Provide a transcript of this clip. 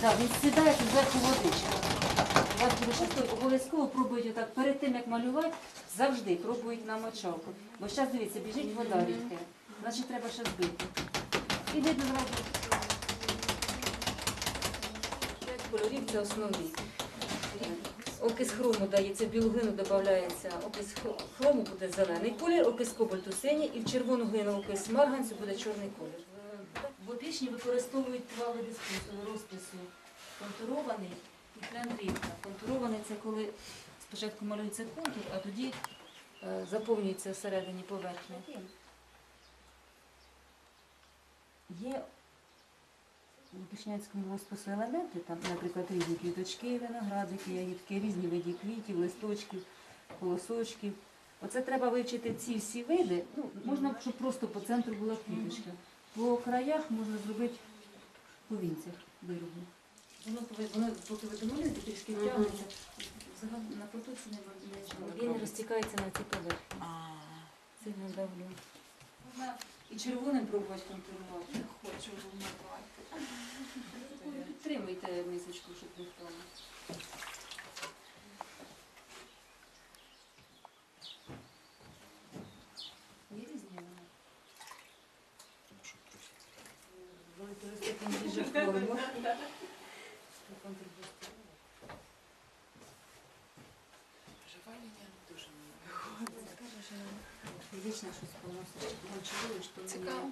Так, він сідає тут зверху водичка. Обов'язково пробують отак, перед тим як малювати, завжди пробують на мочалку. Бо зараз дивіться, біжить вода рідке. Значить треба ще збити. І видно зразу. П'ять кольорів це основні. Окис хрому дається, в додається, окис хрому буде зелений колір, окис кобальту синій і в червону глину окис марганцю буде чорний колір. В опішні використовують два види розпису. Контурований і фляндрівка. Контурований це коли спочатку малюється контур, а тоді е, заповнюється всередині поверхня. Є у Пішняцькому розпису елементи, там, наприклад, різні квіточки, виноградики, ягідки, різні види квітів, листочків, колосочків. Оце треба вивчити ці всі види. Ну, можна, щоб просто по центру була квіточка. По краях можна зробити по вінцях вироби. Воно, поки ви домалюєте, трішки втягнеться. Взагалі на потоці не, він розтікається на ці поверхні. Сильно давлю. Можна і червоним пробувати контролювати. Хочу вимивати. Підтримуйте мисочку, щоб не впало. Є різні вони? Форму. Жеваління не дуже мені. Вічно щось то Цікаво.